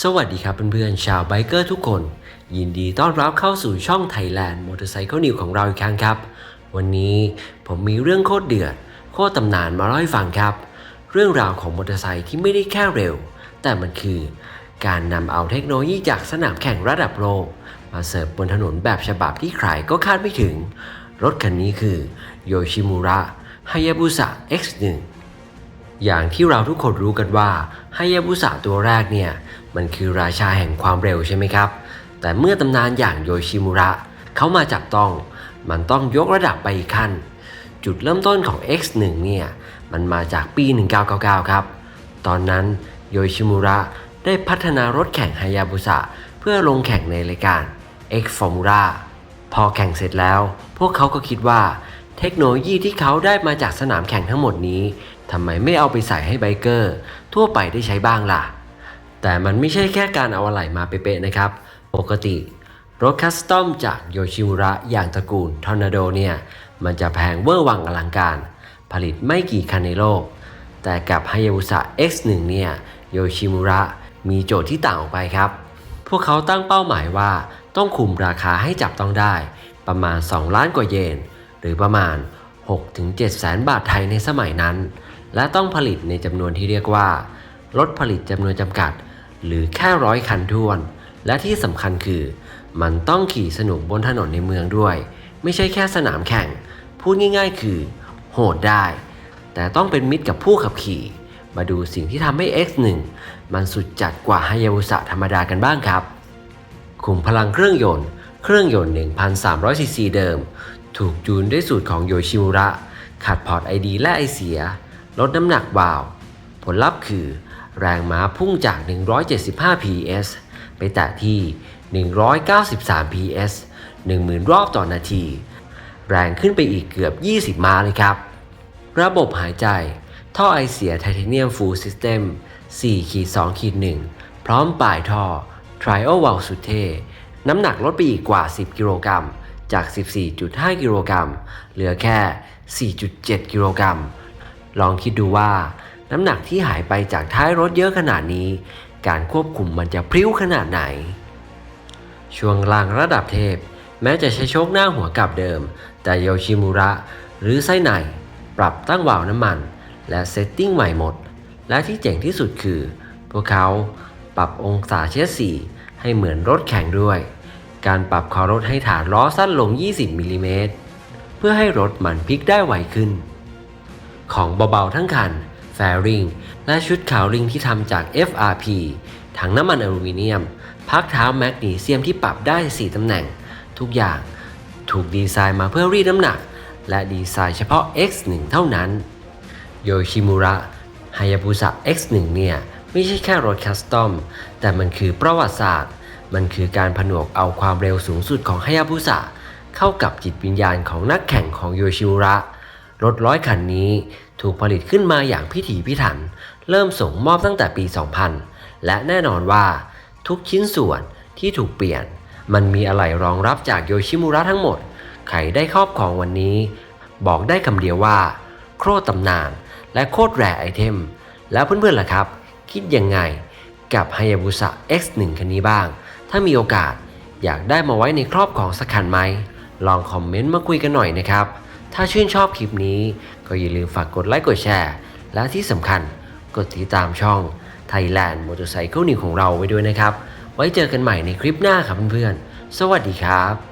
สวัสดีครับเพื่อนๆชาวไบเกอร์ทุกคน ยินดีต้อนรับเข้าสู่ช่อง Thailand Motorcycle News ของเราอีกครั้งครับ วันนี้ผมมีเรื่องโคตรเดือด โคตรตำนานมาเล่าให้ฟังครับ เรื่องราวของมอเตอร์ไซค์ที่ไม่ได้แค่เร็ว แต่มันคือ การนำเอาเทคโนโลยีจากสนามแข่งระดับโลก มาเสิร์ฟบนถนนแบบฉบับที่ใครก็คาดไม่ถึง รถคันนี้คือโยชิมุระฮายาบุสะ X1 อย่างที่เราทุกคนรู้กันว่าฮายาบุสะตัวแรกเนี่ย มันคือราชาแห่งความเร็วใช่ไหมครับ แต่เมื่อตำนานอย่างโยชิมุระเขามาจับต้อง มันต้องยกระดับไปอีกขั้น จุดเริ่มต้นของ X1 เนี่ยมันมาจากปี 1999 ครับ ตอนนั้นโยชิมุระได้พัฒนารถแข่งฮายาบุสะเพื่อลงแข่งในรายการ X Formula พอแข่งเสร็จแล้ว พวกเขาก็คิดว่า เทคโนโลยีที่เขาได้มาจากสนามแข่งทั้งหมดนี้ทำไมไม่เอาไปใส่ให้ไบเกอร์ ทั่วไปได้ใช้บ้างล่ะ แต่มันไม่ใช่แค่การเอาอะไหล่มาเป๊ะๆนะครับ ปกติ รถคัสตอมจากโยชิมุระอย่างตระกูลทอร์นาโดเนี่ย มันจะแพงเวอร์วังอลังการ ผลิตไม่กี่คันในโลก แต่กับฮายาบุสะ X1 เนี่ยโยชิมุระมีโจทย์ที่ต่างออกไปครับ พวกเขาตั้งเป้าหมายว่าต้องคุมราคาให้จับต้องได้ ประมาณ 2 ล้านกว่าเยน หรือประมาณ 6-7 แสนบาทไทยในสมัยนั้น และต้องผลิตในจำนวนที่เรียกว่ารถผลิตจำนวนจำกัด หรือแค่ร้อยคันท้วน และที่สำคัญคือ มันต้องขี่สนุกบนถนนในเมืองด้วย ไม่ใช่แค่สนามแข่ง พูดง่าย ๆ คือ โหดได้ แต่ต้องเป็นมิตรกับผู้ขับขี่ มาดูสิ่งที่ทำให้ X1 มันสุดจัดกว่าฮายาบุสะธรรมดากันบ้างครับขุมพลังเครื่องยนต์ เครื่องยนต์1,300ซีซีเดิม ถูกจูนด้วยสูตรของโยชิมุระขัดพอร์ตไอดีและไอเสีย ลดน้ำหนักวาว ผลลัพธ์คือ แรงม้าพุ่งจาก 175 PS ไปแตะที่ 193 PS 10,000 รอบต่อนาที แรงขึ้นไปอีกเกือบ 20 ม้าเลยครับ ระบบหายใจ ท่อไอเสียไทเทเนียมฟูลซิสเต็ม4ขีด2ขีด1พร้อมปลายท่อ Trial w a l สุดเท่น้ำหนักลดไปอีกกว่า 10 กิโลกรัม จาก 14.5 กิโลกรัม เหลือแค่ 4.7 กิโลกรัม ลองคิดดูว่า น้ำหนักที่หายไปจากท้ายรถเยอะขนาดนี้ การควบคุมมันจะพริ้วขนาดไหน ช่วงล่างระดับเทพ แม้จะใช้โชคหน้าหัวกลับเดิม แต่โยชิมุระหรือไส้ในปรับตั้งวาล์วน้ำมัน และเซตติ้งใหม่หมด และที่เจ๋งที่สุดคือ พวกเขาปรับองศาเชสสีให้เหมือนรถแข่งด้วย การปรับคอรถให้ฐานล้อสั้นลง 20มิลลิเมตรเพื่อให้รถมันพลิกได้ไวขึ้น ของเบาๆทั้งคัน แฟริง และชุดขาวริงที่ทำจาก FRP ถังน้ำมันอลูมิเนียม พักเท้าแมกนีเซียมที่ปรับได้ 4 ตำแหน่ง ทุกอย่างถูกดีไซน์มาเพื่อรีดน้ำหนัก และดีไซน์เฉพาะ X1 เท่านั้น โยชิมุระฮายาบุสะ X1 เนี่ยไม่ใช่แค่รถคัสตอม แต่มันคือประวัติศาสตร์ มันคือการผนวกเอาความเร็วสูงสุดของฮายาบุสะเข้ากับจิตวิญญาณของนักแข่งของโยชิมุระ รถร้อยคันนี้ถูกผลิตขึ้นมาอย่างพิถีพิถัน เริ่มส่งมอบตั้งแต่ปี 2000 และแน่นอนว่า ทุกชิ้นส่วนที่ถูกเปลี่ยน มันมีอะไรรองรับจากโยชิมุระทั้งหมด ใครได้ครอบครองวันนี้ บอกได้คำเดียวว่า โคตรตำนาน และโคตรแรไอเทม แล้วเพื่อนๆล่ะครับ คิดยังไงกับ Hayabusa X1 คันนี้บ้าง ถ้ามีโอกาสอยากได้มาไว้ในครอบครองสักคันไหม ลองคอมเมนต์มาคุยกันหน่อยนะครับ ถ้าชื่นชอบคลิปนี้ ก็อย่าลืมฝากกดไลค์กดแชร์ และที่สำคัญกดติดตามช่อง Thailand Motorcycle News ของเราไว้ด้วยนะครับ ไว้เจอกันใหม่ในคลิปหน้าครับเพื่อนๆ สวัสดีครับ